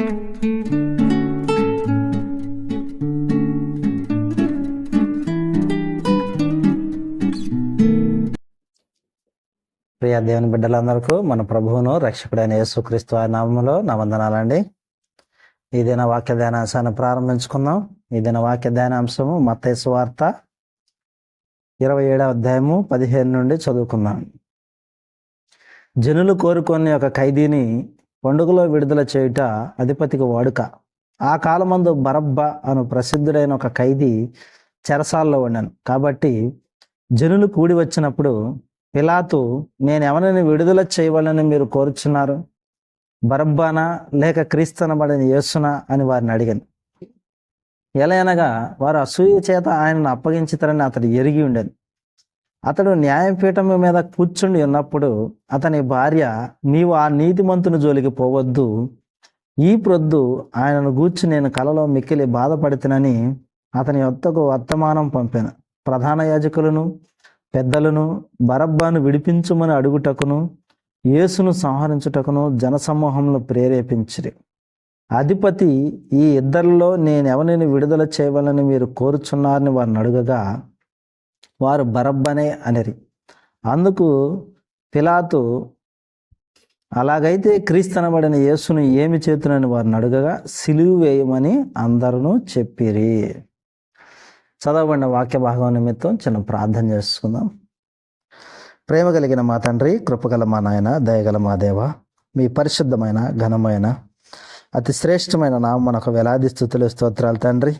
ప్రియ దేవుని బిడ్డలందరికీ మన ప్రభువును రక్షకుడైన యేసుక్రీస్తు ఆ నామంలో నా వందనాలండి. ఈ దిన వాక్య ధ్యానాంశాన్ని ప్రారంభించుకుందాం. ఈ దిన వాక్య ధ్యానాంశము మత్తైసు వార్త ఇరవై ఏడవ అధ్యాయము పదిహేను నుండి చదువుకుందాం. జనులు కోరుకొని ఒక ఖైదీని పండుగలో విడుదల చేయుట అధిపతికి వాడుక. ఆ కాలమందు బరబ్బ అను ప్రసిద్ధుడైన ఒక ఖైదీ చెరసాల్లో ఉండాను కాబట్టి జనులు కూడి వచ్చినప్పుడు పిలాతు నేను ఎవరిని విడుదల చేయవాలని మీరు కోరుచున్నారు? బరబ్బానా లేక క్రీస్తనబడిన యేసునా? అని వారిని అడిగాను. ఎలా అనగా వారు అసూయ చేత ఆయనను అప్పగించుతారని అతడు ఎరిగి ఉండేది అతడు న్యాయపీఠం మీద కూర్చుండి ఉన్నప్పుడు అతని భార్య నీవు ఆ నీతిమంతుని జోలికి పోవద్దు. ఈ ప్రొద్దు ఆయనను గూర్చి నేను కలలో మిక్కిలి బాధపడుతునని అతని యొత్తకు వర్తమానం పంపాను. ప్రధాన యాజకులను పెద్దలను బరబ్బాను విడిపించుమని అడుగుటకును యేసును సంహరించుటకును జనసమూహంలో ప్రేరేపించిరి. అధిపతి ఈ ఇద్దరిలో నేను ఎవరిని విడుదల చేయవాలని మీరు కోరుచున్నారని వారిని అడుగగా వారు బరబ్బనే అనిరి. అందుకు పిలాతు అలాగైతే క్రీస్తనబడిన యేసును ఏమి చేతునని వారిని అడుగగా సిలువు వేయమని అందరూ చెప్పిరి. చదవబడిన వాక్య భాగం నిమిత్తం చిన్న ప్రార్థన చేసుకుందాం. ప్రేమ కలిగిన మా తండ్రి కృపగల మా నాయన దయగల మా దేవ మీ పరిశుద్ధమైన ఘనమైన అతి శ్రేష్టమైన నామనకు వేలాది స్థుతులు స్తోత్రాలు తండ్రి.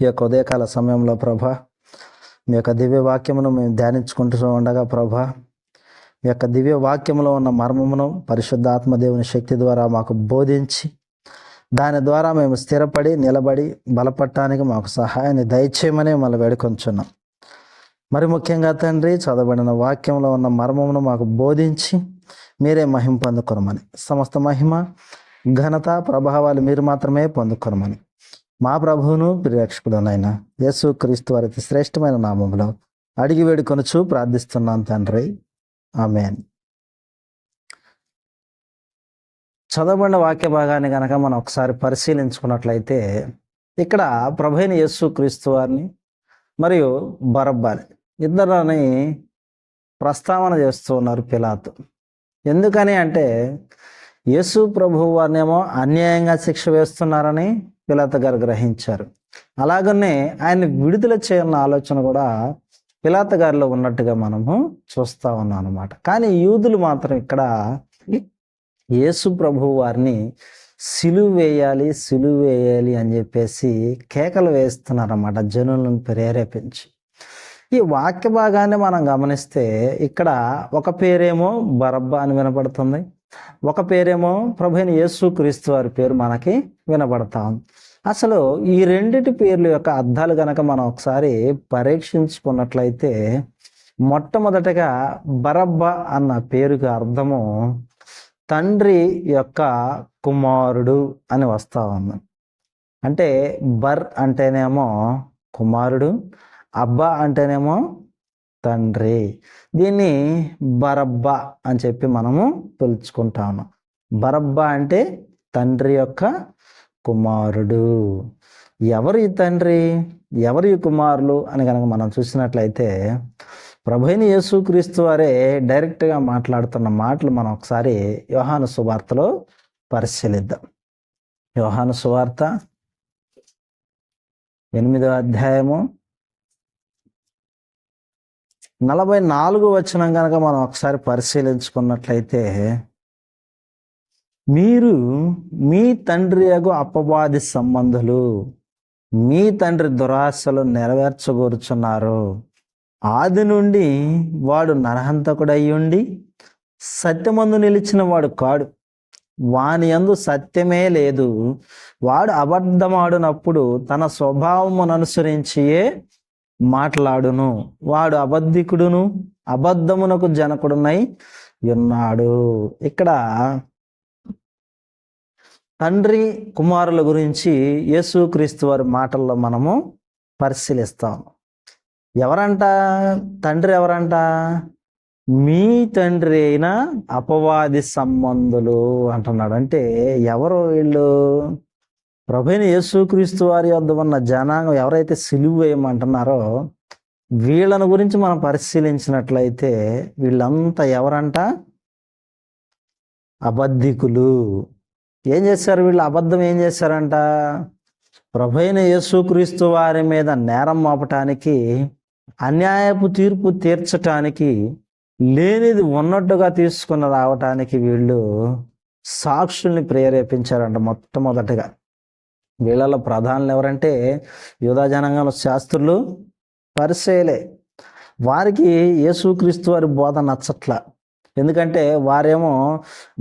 ఈ యొక్క ఉదయకాల సమయంలో ప్రభా మీ యొక్క దివ్య వాక్యమును మేము ధ్యానించుకుంటూ ఉండగా ప్రభా మీ యొక్క దివ్య వాక్యములో ఉన్న మర్మమును పరిశుద్ధాత్మదేవుని శక్తి ద్వారా మాకు బోధించి దాని ద్వారా మేము స్థిరపడి నిలబడి బలపడటానికి మాకు సహాయాన్ని దయచేయమని మళ్ళీ వేడుకొంచున్నాం. మరి ముఖ్యంగా తండ్రి చదవబడిన వాక్యంలో ఉన్న మర్మమును మాకు బోధించి మీరే మహిమ పొందుకొనమని సమస్త మహిమ ఘనత ప్రభావాలు మీరు మాత్రమే పొందుకొనమని. మా ప్రభువును ప్రియరక్షకుడునైన యేసు క్రీస్తు వారి శ్రేష్టమైన నామంలో అడిగి వేడుకొనుచు ప్రార్థిస్తున్నాం తండ్రి. ఆమెన్. చదవబడిన వాక్య భాగాన్ని కనుక మనం ఒకసారి పరిశీలించుకున్నట్లయితే ఇక్కడ ప్రభైన యేసు క్రీస్తు వారిని మరియు బరబ్బాని ఇద్దరిని ప్రస్తావన చేస్తూ ఉన్నారు పిలాతు. ఎందుకని అంటే యేసు ప్రభు వారినేమో అన్యాయంగా శిక్ష వేస్తున్నారని పిలాత గారు గ్రహించారు. అలాగనే ఆయన విడుదల చేయాలన్న ఆలోచన కూడా పిలాత గారిలో ఉన్నట్టుగా మనము చూస్తా ఉన్నాం అనమాట కానీ యూదులు మాత్రం ఇక్కడ యేసు ప్రభు వారిని సిలువ వేయాలి సిలువ వేయాలి అని చెప్పేసి కేకలు వేస్తున్నారన్నమాట జనులను ప్రేరేపించి. ఈ వాక్య భాగాన్ని మనం గమనిస్తే ఇక్కడ ఒక పేరేమో బరబ్బ అని వినపడుతుంది. ఒక పేరేమో ప్రభుని యేసు క్రీస్తు వారి పేరు మనకి వినపడతా ఉంది. అసలు ఈ రెండిటి పేర్ల యొక్క అర్థాలు కనుక మనం ఒకసారి పరీక్షించుకున్నట్లయితే మొట్టమొదటగా బరబ్బ అన్న పేరుకి అర్థము తండ్రి యొక్క కుమారుడు అని వస్తా ఉంది. అంటే బర్ అంటేనేమో కుమారుడు అబ్బా అంటేనేమో తండ్రి. దీన్ని బరబ్బా అని చెప్పి మనము పిలుచుకుంటాము. బరబ్బా అంటే తండ్రి యొక్క కుమారుడు. ఎవరి తండ్రి? ఎవరి కుమారులు? అని కనుక మనం చూసినట్లయితే ప్రభుని యేసుక్రీస్తు వారే డైరెక్ట్గా మాట్లాడుతున్న మాటలు మనం ఒకసారి యోహాను సువార్తలో పరిశీలిద్దాం. యోహాను సువార్త ఎనిమిదో అధ్యాయము నలభై నాలుగు వచనం కనుక మనం ఒకసారి పరిశీలించుకున్నట్లయితే మీరు మీ తండ్రి యగు అపవాది సంబంధులు మీ తండ్రి దురాశలు నెరవేర్చగోరుచున్నారు ఆది నుండి వాడు నరహంతకుడయ్యుండి సత్యమందు నిలిచిన వాడు కాడు. వాని యందు సత్యమే లేదు. వాడు అబద్ధమాడునప్పుడు తన స్వభావమును అనుసరించియే మాట్లాడును. వాడు అబద్ధికుడును అబద్ధమునకు జనకుడునై ఉన్నాడు. ఇక్కడ తండ్రి కుమారుల గురించి యేసుక్రీస్తు వారి మాటల్లో మనము పరిశీలిస్తాం. ఎవరంట? తండ్రి ఎవరంట? మీ తండ్రి అయిన అపవాది సంబంధులు అంటున్నాడు. అంటే ఎవరు వీళ్ళు? ప్రభుని యేసుక్రీస్తు వారి వద్ద ఉన్న జనాంగం ఎవరైతే సిలువు వేయమంటున్నారో వీళ్ళని గురించి మనం పరిశీలించినట్లయితే వీళ్ళంతా ఎవరంట? అబద్ధికులు. ఏం చేశారు? వీళ్ళు అబద్ధం ఏం చేశారంట? ప్రభైన యేసుక్రీస్తు వారి మీద నేరం మోపటానికి అన్యాయపు తీర్పు తీర్చటానికి లేనిది ఉన్నట్టుగా తీసుకుని రావటానికి వీళ్ళు సాక్షుల్ని ప్రేరేపించారంట మొట్టమొదటిగా. వీళ్ళలో ప్రధానులు ఎవరంటే యూదా శాస్త్రులు పరిశీలే వారికి యేసుక్రీస్తు వారి బోధ నచ్చట్ల. ఎందుకంటే వారేమో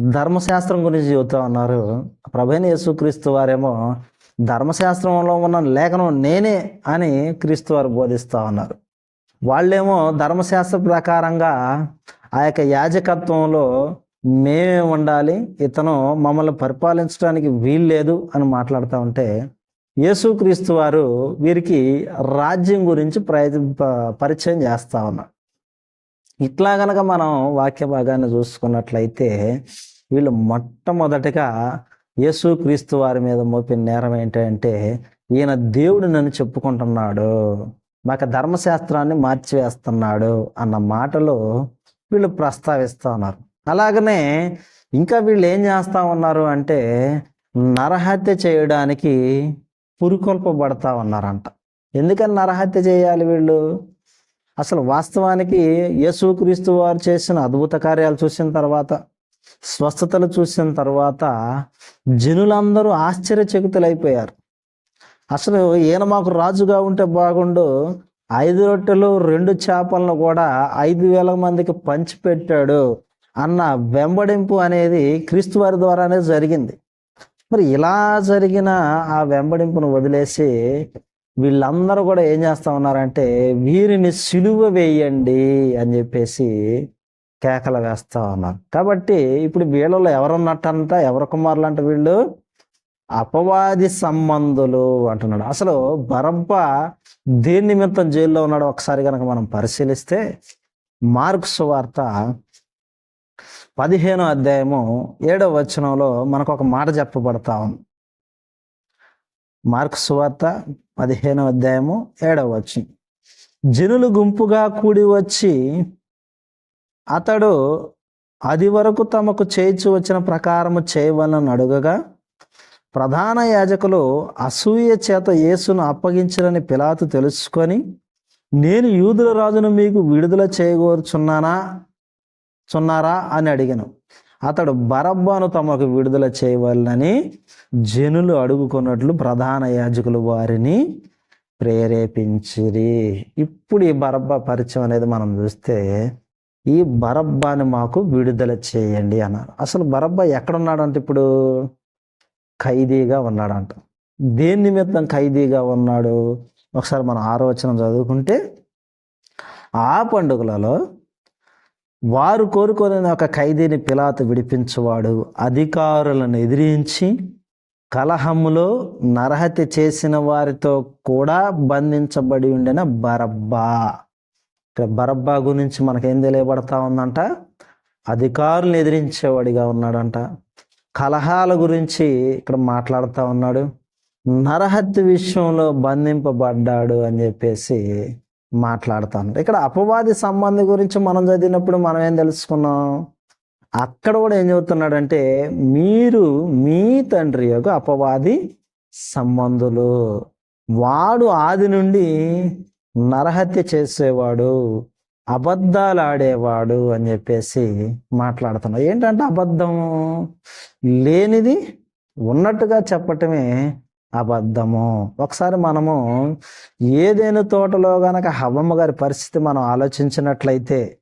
ధర్మశాస్త్రం గురించి చెబుతా ఉన్నారు. ప్రభైన యేసుక్రీస్తు వారేమో ధర్మశాస్త్రంలో ఉన్న లేఖనం నేనే అని క్రీస్తు వారు బోధిస్తూ ఉన్నారు. వాళ్ళేమో ధర్మశాస్త్ర ప్రకారంగా ఆ యొక్క యాజకత్వంలో మేమే ఉండాలి ఇతను మమ్మల్ని పరిపాలించడానికి వీల్లేదు అని మాట్లాడుతూ ఉంటే యేసుక్రీస్తు వారు వీరికి రాజ్యం గురించి ప్రయ ప- పరిచయం చేస్తా ఉన్నారు. ఇట్లా గనక మనం వాక్య భాగాన్ని చూసుకున్నట్లయితే వీళ్ళు మొట్టమొదటిగా యేసుక్రీస్తు వారి మీద మోపిన నేరం ఏంటంటే ఈయన దేవుడు నన్ను చెప్పుకుంటున్నాడు మాకు ధర్మశాస్త్రాన్ని మార్చివేస్తున్నాడు అన్న మాటలు వీళ్ళు ప్రస్తావిస్తూ ఉన్నారు. అలాగనే ఇంకా వీళ్ళు ఏం చేస్తా ఉన్నారు అంటే నరహత్య చేయడానికి పురుకొల్పబడతా ఉన్నారంట. ఎందుకని నరహత్య చేయాలి వీళ్ళు? అసలు వాస్తవానికి యేసుక్రీస్తు వారు చేసిన అద్భుత కార్యాలు చూసిన తర్వాత స్వస్థతలు చూసిన తర్వాత జనులందరూ ఆశ్చర్యచకితులైపోయారు. అసలు ఈయన మాకు రాజుగా ఉంటే బాగుండు. ఐదు రొట్టెలు రెండు చేపలను కూడా ఐదు వేల మందికి పంచిపెట్టాడు అన్న వెంబడింపు అనేది క్రీస్తు వారి ద్వారానే జరిగింది. మరి ఇలా జరిగిన ఆ వెంబడింపును వదిలేసి వీళ్ళందరూ కూడా ఏం చేస్తా ఉన్నారంటే వీరిని సిలువ వేయండి అని చెప్పేసి కేకలు వేస్తా ఉన్నారు. కాబట్టి ఇప్పుడు వీళ్ళలో ఎవరున్నట్టంట? ఎవరు కుమారులు అంట వీళ్ళు? అపవాది సంబంధులు అంటున్నాడు. అసలు బరబ్బ దేని నిమిత్తం జైల్లో ఉన్నాడు ఒకసారి కనుక మనం పరిశీలిస్తే మార్క్స్ వార్త పదిహేనో అధ్యాయము ఏడవ వచనంలో మనకు ఒక మాట చెప్పబడతా ఉంది. మార్క్స్ వార్త పదిహేనవ అధ్యాయము ఏడవ వచ్చి జనులు గుంపుగా కూడి వచ్చి అతడు అది వరకు తమకు చేయించి వచ్చిన ప్రకారము చేయవలనని అడుగగా ప్రధాన యాజకులు అసూయ చేత యేసును అప్పగించరని పిలాతు తెలుసుకొని నేను యూదుల రాజును మీకు విడుదల చేయగోరుచున్నానా చున్నారా అని అడిగాను. అతడు బరబ్బాను తమకు విడుదల చేయవలనని జనులు అడుగుకున్నట్లు ప్రధాన యాజకులు వారిని ప్రేరేపించిరి. ఇప్పుడు ఈ బరబ్బా పరిచయం అనేది మనం చూస్తే ఈ బరబ్బాని మాకు విడుదల చేయండి అన్నారు. అసలు బరబ్బా ఎక్కడున్నాడంటే ఇప్పుడు? ఖైదీగా ఉన్నాడంట. దేని నిమిత్తం ఖైదీగా ఉన్నాడు? ఒకసారి మనం ఆరోచన చదువుకుంటే ఆ పండుగలలో వారు కోరుకొని ఒక ఖైదీని పిలాత విడిపించువాడు. అధికారులను ఎదిరించి కలహములో నరహత్య చేసిన వారితో కూడా బంధించబడి ఉండిన బరబ్బా. ఇక్కడ బరబ్బా గురించి మనకేం తెలియబడతా ఉందంట? అధికారులను ఎదిరించేవాడిగా ఉన్నాడంట. కలహాల గురించి ఇక్కడ మాట్లాడుతూ ఉన్నాడు. నరహత్య విషయంలో బంధింపబడ్డాడు అని చెప్పేసి మాట్లాడుతాను. ఇక్కడ అపవాది సంబంధం గురించి మనం చదివినప్పుడు మనం ఏం తెలుసుకున్నాం? అక్కడ కూడా ఏం చెబుతున్నాడంటే మీరు మీ తండ్రి యొక్క అపవాది సంబంధులు. వాడు ఆది నుండి నరహత్య చేసేవాడు అబద్ధాలు ఆడేవాడు అని చెప్పేసి మాట్లాడుతున్నాడు. ఏంటంటే అబద్ధము? లేనిది ఉన్నట్టుగా చెప్పటమే అబద్ధము. ఒకసారి మనము ఏదైనా తోటలో గనక హవ్వమ్మ గారి పరిస్థితి మనం ఆలోచించినట్లయితే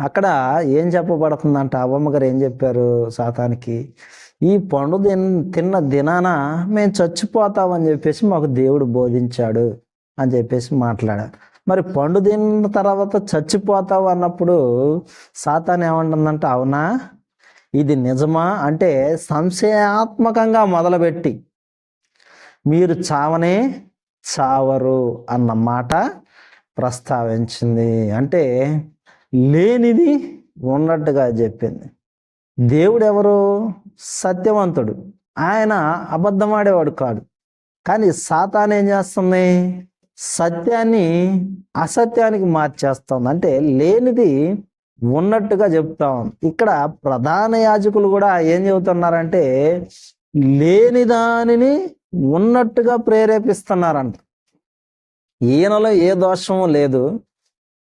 అక్కడ ఏం చెప్పబడుతుందంట? అవ్వమ్మ గారు ఏం చెప్పారు సాతానికి? ఈ పండు తిన్ తిన్న దినాన మేము చచ్చిపోతామని చెప్పేసి మాకు దేవుడు బోధించాడు అని చెప్పేసి మాట్లాడారు. మరి పండు తిన్న తర్వాత చచ్చిపోతావు అన్నప్పుడు సాతాన్ ఏమంటుందంటే? అవునా? ఇది నిజమా? అంటే సంశయాత్మకంగా మొదలుపెట్టి మీరు చావనే చావరు అన్న మాట ప్రస్తావించింది. అంటే లేనిది ఉన్నట్టుగా చెప్పింది. దేవుడు ఎవరు సత్యవంతుడు. ఆయన అబద్ధమాడేవాడు కాదు. కానీ సాతాన్ ఏం చేస్తుంది? సత్యాన్ని అసత్యానికి మార్చేస్తుంది. అంటే లేనిది ఉన్నట్టుగా చెప్తా ఉంది. ఇక్కడ ప్రధాన యాజకులు కూడా ఏం చెబుతున్నారంటే లేని దానిని ఉన్నట్టుగా ప్రేరేపిస్తున్నారంట. ఈయనలో ఏ దోషము లేదు.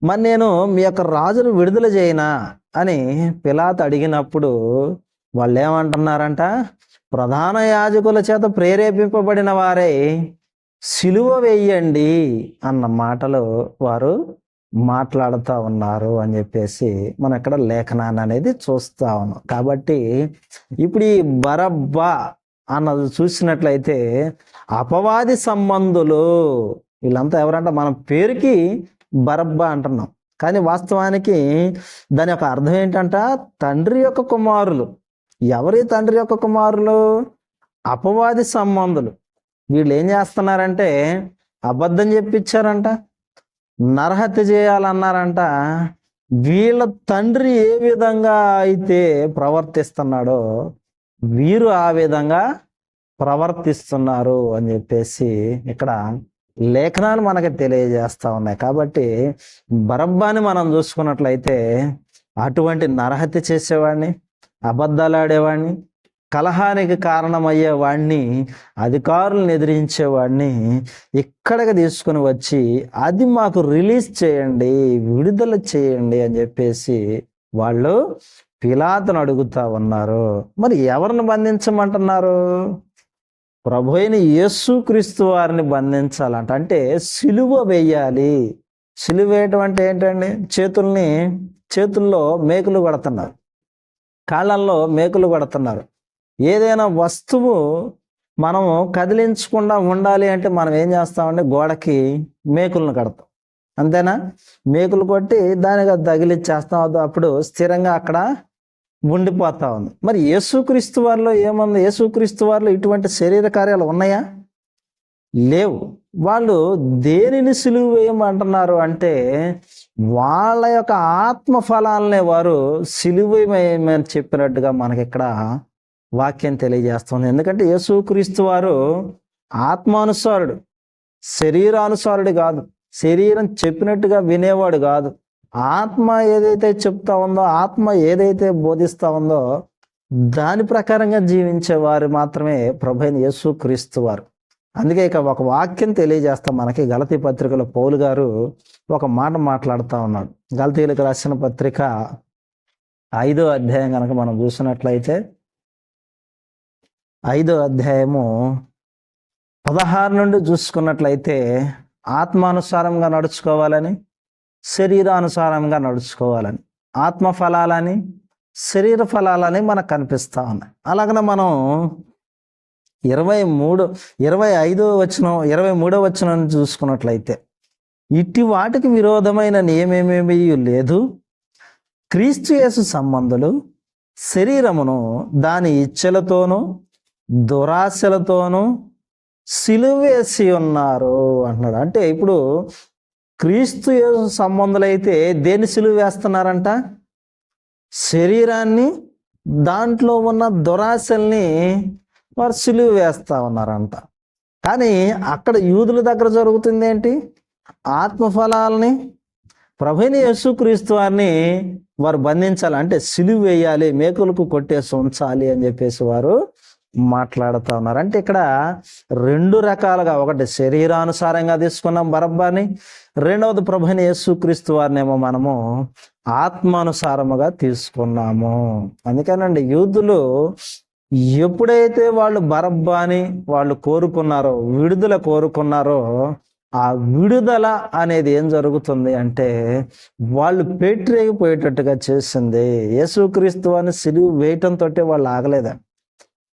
మరి నేను మీ యొక్క రాజును విడుదల చేయనా అని పిలాత్ అడిగినప్పుడు వాళ్ళు ఏమంటున్నారంట ప్రధాన యాజకుల చేత ప్రేరేపింపబడిన వారే సిలువ వేయండి అన్న మాటలు వారు మాట్లాడుతూ ఉన్నారు అని చెప్పేసి మనం ఇక్కడ లేఖనాన్ని అనేది చూస్తా ఉన్నాం. కాబట్టి ఇప్పుడు ఈ బరబ్బా అన్నది చూసినట్లయితే అపవాది సంబంధులు వీళ్ళంతా ఎవరంటే మన పేరుకి బరబ్బా అంటున్నాం. కానీ వాస్తవానికి దాని యొక్క అర్థం ఏంటంట? తండ్రి యొక్క కుమారులు. ఎవరి తండ్రి యొక్క కుమారులు? అపవాది సంబంధులు. వీళ్ళు ఏం చేస్తున్నారంటే అబద్ధం చెప్పించారంట. నరహత్య చేయాలన్నారంట. వీళ్ళ తండ్రి ఏ విధంగా అయితే ప్రవర్తిస్తున్నాడో వీరు ఆ విధంగా ప్రవర్తిస్తున్నారు అని చెప్పేసి ఇక్కడ లేఖనాలు మనకి తెలియజేస్తా ఉన్నాయి. కాబట్టి బరబ్బాని మనం చూసుకున్నట్లయితే అటువంటి నరహత్య చేసేవాడిని అబద్ధాలు ఆడేవాడిని కలహానికి కారణమయ్యేవాడిని అధికారులను ఎదిరించేవాడిని ఇక్కడికి తీసుకుని వచ్చి అది మాకు రిలీజ్ చేయండి విడుదల చేయండి అని చెప్పేసి వాళ్ళు పిలాతను అడుగుతా ఉన్నారు. మరి ఎవరిని బంధించమంటున్నారు? ప్రభు అయిన యేసుక్రీస్తు వారిని బంధించాలంట. అంటే సిలువ వేయాలి. సిలువ వేయటం అంటే ఏంటండి? చేతుల్ని చేతుల్లో మేకులు కొడుతున్నారు. కాళ్ళల్లో మేకులు కొడుతున్నారు. ఏదైనా వస్తువు మనము కదిలించకుండా ఉండాలి అంటే మనం ఏం చేస్తామంటే గోడకి మేకులను కడతాం. అంతేనా? మేకులు కొట్టి దానికి అది తగిలిచ్చేస్తాం. అప్పుడు స్థిరంగా అక్కడ ఉండిపోతా ఉంది. మరి యేసుక్రీస్తు వారిలో ఏముంది? యేసుక్రీస్తు వారిలో ఇటువంటి శరీర కార్యాలు ఉన్నాయా? లేవు. వాళ్ళు దేనిని సులువు వేయమంటున్నారు అంటే వాళ్ళ యొక్క ఆత్మ ఫలాలనే వారు సిలువేయమని చెప్పినట్టుగా మనకి ఇక్కడ వాక్యం తెలియజేస్తుంది. ఎందుకంటే యేసుక్రీస్తు వారు ఆత్మానుసారుడు శరీరానుసారుడు కాదు శరీరం చెప్పినట్టుగా వినేవాడు కాదు. ఆత్మ ఏదైతే చెప్తా ఉందో ఆత్మ ఏదైతే బోధిస్తా ఉందో దాని ప్రకారంగా జీవించే వారు మాత్రమే ప్రభైన యేసు క్రీస్తు వారు. అందుకే ఇక ఒక వాక్యం తెలియజేస్తాం మనకి గలతీ పత్రికలో పౌలు గారు ఒక మాట మాట్లాడుతూ ఉన్నాడు. గలతీలకు రాసిన పత్రిక ఐదో అధ్యాయం కనుక మనం చూసినట్లయితే ఐదో అధ్యాయము పదహారు నుండి చూసుకున్నట్లయితే ఆత్మానుసారంగా నడుచుకోవాలని శరీరానుసారంగా నడుచుకోవాలని ఆత్మ ఫలాలని శరీర ఫలాలని మనకు కనిపిస్తూ ఉన్నాయి. అలాగనే మనం ఇరవై మూడు ఇరవై ఐదో వచ్చిన ఇరవై మూడో వచ్చిన చూసుకున్నట్లయితే ఇట్టి వాటికి విరోధమైన నియమేమేమీ లేదు. క్రీస్తు యేసు సంబంధులు శరీరమును దాని ఇచ్చలతోనూ దురాశలతోనూ సిలువేసి ఉన్నారు అంటున్నాడు. అంటే ఇప్పుడు క్రీస్తు సంబంధులైతే దేని సిలువ వేస్తున్నారంట? శరీరాన్ని దాంట్లో ఉన్న దురాశల్ని వారు సిలువ వేస్తా ఉన్నారంట. కానీ అక్కడ యూదుల దగ్గర జరుగుతుంది ఏంటి ఆత్మఫలాలని ప్రభుని యేసుక్రీస్తు వారిని వారు బంధించాలి. అంటే సిలువ వేయాలి మేకులకు కొట్టేసి ఉంచాలి అని చెప్పేసి వారు మాట్లాడుతూ ఉన్నారు. అంటే ఇక్కడ రెండు రకాలుగా ఒకటి శరీరానుసారంగా తీసుకున్నాం బరబ్బాని రెండవది ప్రభుని యేసుక్రీస్తు వారినేమో మనము ఆత్మానుసారముగా తీసుకున్నాము. అందుకేనండి యూదులు ఎప్పుడైతే వాళ్ళు బరబ్బాని వాళ్ళు కోరుకున్నారో విడుదల కోరుకున్నారో ఆ విడుదల అనేది ఏం జరుగుతుంది అంటే వాళ్ళు పేటరేగిపోయేటట్టుగా చేసింది. యేసుక్రీస్తు అని సిలువు వేయటంతో వాళ్ళు ఆగలేదండి.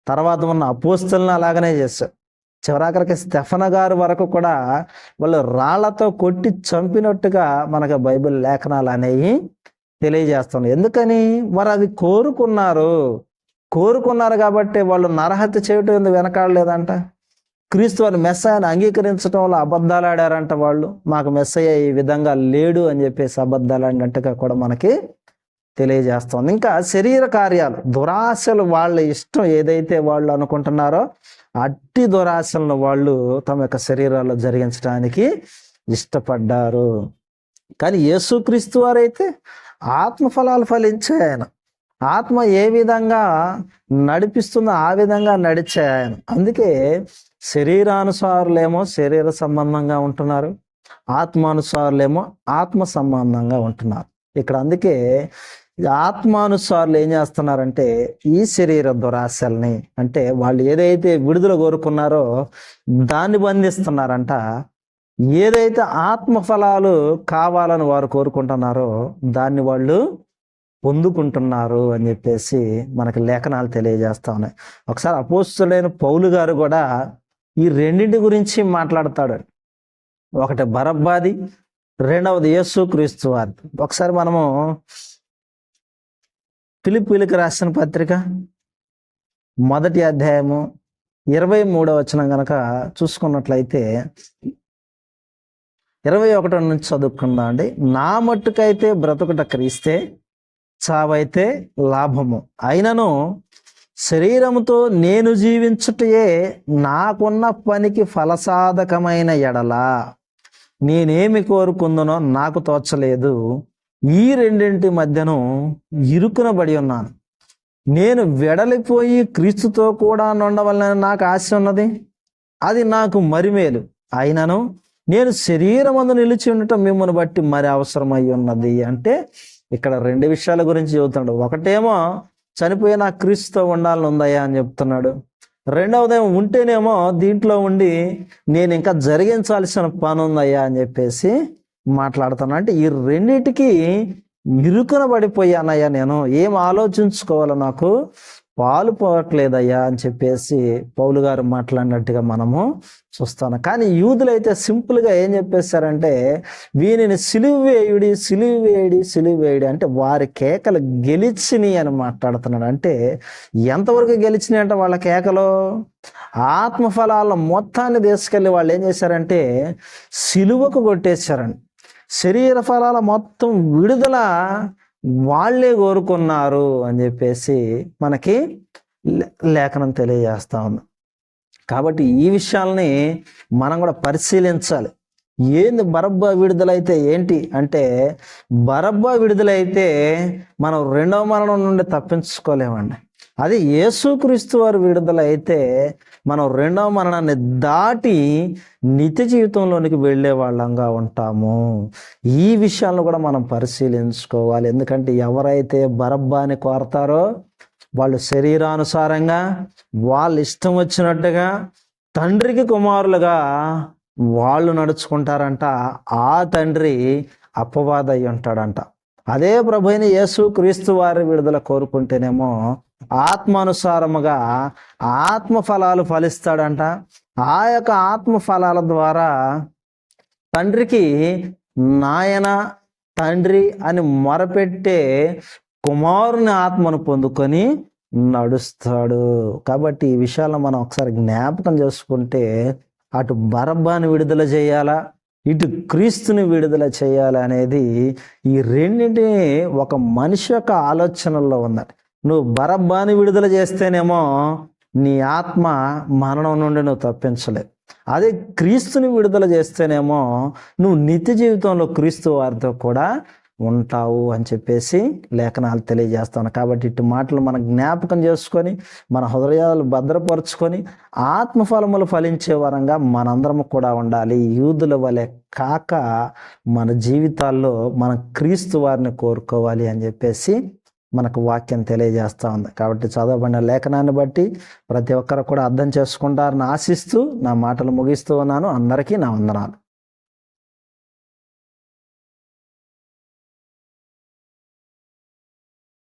తర్వాత ఉన్న అపోస్తులను అలాగనే చేశారు. చివరాఖరికి స్టెఫన గారు వరకు కూడా వాళ్ళు రాళ్ళతో కొట్టి చంపినట్టుగా మనకు బైబిల్ లేఖనాలు అనేవి తెలియజేస్తున్నాయి. ఎందుకని? వారు అది కోరుకున్నారు. కోరుకున్నారు కాబట్టి వాళ్ళు నరహత్య చేయటం ఎందుకు వెనకాడలేదంట? క్రీస్తు వారి మెస్సయ్యను అంగీకరించడంలో అబద్ధాలు ఆడారంట వాళ్ళు. మాకు మెస్సయ్య ఈ విధంగా లేడు అని చెప్పేసి అబద్ధాలు ఆడినట్టుగా కూడా మనకి తెలియజేస్తుంది. ఇంకా శరీర కార్యాలు దురాశలు వాళ్ళ ఇష్టం ఏదైతే వాళ్ళు అనుకుంటున్నారో అట్టి దురాశలను వాళ్ళు తమ యొక్క శరీరాల్లో జరిగించడానికి ఇష్టపడ్డారు. కానీ యేసుక్రీస్తు వారైతే ఆత్మఫలాలు ఫలించే ఆయన. ఆత్మ ఏ విధంగా నడిపిస్తుందో ఆ విధంగా నడిచే ఆయన. అందుకే శరీరానుసారులేమో శరీర సంబంధంగా ఉంటున్నారు ఆత్మానుసారులేమో ఆత్మ సంబంధంగా ఉంటున్నారు. ఇక్కడ అందుకే ఆత్మానుసారులు ఏం చేస్తున్నారంటే ఈ శరీర దురాశల్ని అంటే వాళ్ళు ఏదైతే విడుదల కోరుకున్నారో దాన్ని బంధిస్తున్నారంట. ఏదైతే ఆత్మ ఫలాలు కావాలని వారు కోరుకుంటున్నారో దాన్ని వాళ్ళు పొందుకుంటున్నారు అని చెప్పేసి మనకి లేఖనాలు తెలియజేస్తా ఉన్నాయి. ఒకసారి అపోస్తులైన పౌలు గారు కూడా ఈ రెండింటి గురించి మాట్లాడతాడు. ఒకటి బరబ్బాది రెండవది యేసు క్రీస్తు వారి ఒకసారి మనము పిలిపిలికి రాసిన పత్రిక మొదటి అధ్యాయము ఇరవై మూడవ వచనం గనక చూసుకున్నట్లయితే ఇరవై ఒకటి నుంచి చదువుకుందాం అండి. నా మట్టుకైతే బ్రతుకుట క్రీస్తే చావైతే లాభము. అయినను శరీరముతో నేను జీవించుటయే నాకున్న పనికి ఫలసాధకమైన ఎడల. నేనేమి కోరుకుందునో నాకు తోచలేదు. ఈ రెండింటి మధ్యను ఇరుకునబడి ఉన్నాను. నేను వెడలిపోయి క్రీస్తుతో కూడా నుండవలన నాకు ఆశ ఉన్నది? అది నాకు మరిమేలు. అయినను నేను శరీరమందు నిలిచి ఉండటం మిమ్మల్ని బట్టి మరి అవసరమై ఉన్నది. అంటే ఇక్కడ రెండు విషయాల గురించి చెబుతున్నాడు. ఒకటేమో చనిపోయిన క్రీస్తుతో ఉండాలని ఉందయ్యా అని చెప్తున్నాడు. రెండవదేమో ఉంటేనేమో దీంట్లో ఉండి నేను ఇంకా జరిగించాల్సిన పని ఉందయ్యా అని చెప్పేసి మాట్లాడుతాను అంటే ఈ రెండిటికి ఇరుకున పడిపోయానయ్యా నేను. ఏం ఆలోచించుకోవాలో నాకు పాలు పోవట్లేదయ్యా అని చెప్పేసి పౌలు గారు మాట్లాడినట్టుగా మనము చూస్తాను. కానీ యూదులైతే సింపుల్గా ఏం చెప్పేశారంటే వీనిని సిలువేయుడి సిలువేయుడి సిలువేయుడి అంటే వారి కేకలు గెలిచిని అని మాట్లాడుతున్నాడు. అంటే ఎంతవరకు గెలిచినాయి అంటే వాళ్ళ కేకలు? ఆత్మఫలాల మొత్తాన్ని తీసుకెళ్ళి వాళ్ళు ఏం చేశారంటే సిలువకు కొట్టేశారండి శరీర ఫలాల మొత్తం విడుదల వాళ్ళే కోరుకున్నారు అని చెప్పేసి మనకి లే- లేఖనం తెలియజేస్తా ఉంది. కాబట్టి ఈ విషయాల్ని మనం కూడా పరిశీలించాలి. ఏంది బరబ్బా విడుదలైతే ఏంటి అంటే బరబ్బా విడుదలైతే మనం రెండవ మరణం నుండి తప్పించుకోలేమండి. అది యేసుక్రీస్తు వారి విడుదల అయితే మనం రెండవ మరణాన్ని దాటి నిత్య జీవితంలోనికి వెళ్ళే వాళ్ళంగా ఉంటాము. ఈ విషయాలను కూడా మనం పరిశీలించుకోవాలి. ఎందుకంటే ఎవరైతే బరబ్బాని కోరతారో వాళ్ళు శరీరానుసారంగా వాళ్ళ ఇష్టం వచ్చినట్టుగా తండ్రికి కుమారులుగా వాళ్ళు నడుచుకుంటారంట. ఆ తండ్రి అపవాదయ్యి ఉంటాడంట అదే ప్రభుని యేసు క్రీస్తు వారి విడుదల కోరుకుంటేనేమో ఆత్మానుసారముగా ఆత్మ ఫలాలు ఫలిస్తాడంట. ఆ యొక్క ఆత్మ ఫలాల ద్వారా తండ్రికి నాయన తండ్రి అని మొరపెట్టే కుమారుని ఆత్మను పొందుకొని నడుస్తాడు. కాబట్టి ఈ విషయాలను మనం ఒకసారి జ్ఞాపకం చేసుకుంటే అటు బరబ్బాను విడుదల చేయాలా ఇటు క్రీస్తుని విడుదల చేయాలనేది ఈ రెండింటిని ఒక మనిషి యొక్క ఆలోచనల్లో ఉందండి. నువ్వు బరబ్బాని విడుదల చేస్తేనేమో నీ ఆత్మ మరణం నుండి నువ్వు తప్పించలేవు అదే క్రీస్తుని విడుదల చేస్తేనేమో నువ్వు నిత్య జీవితంలో క్రీస్తు వారితో కూడా ఉంటావు అని చెప్పేసి లేఖనాలు తెలియజేస్తాను. కాబట్టి ఇటు మాటలు మనం జ్ఞాపకం చేసుకొని మన హృదయాలు భద్రపరుచుకొని ఆత్మఫలములు ఫలించే వరంగా మనందరం కూడా ఉండాలి. యూదుల వలె కాక మన జీవితాల్లో మనం క్రీస్తు వారిని కోరుకోవాలి అని చెప్పేసి మనకు వాక్యం తెలియజేస్తూ ఉంది. కాబట్టి చదవబడిన లేఖనాన్ని బట్టి ప్రతి ఒక్కరు కూడా అర్థం చేసుకుంటారని ఆశిస్తూ నా మాటలు ముగిస్తూ ఉన్నాను. అందరికీ నా వందనాలు.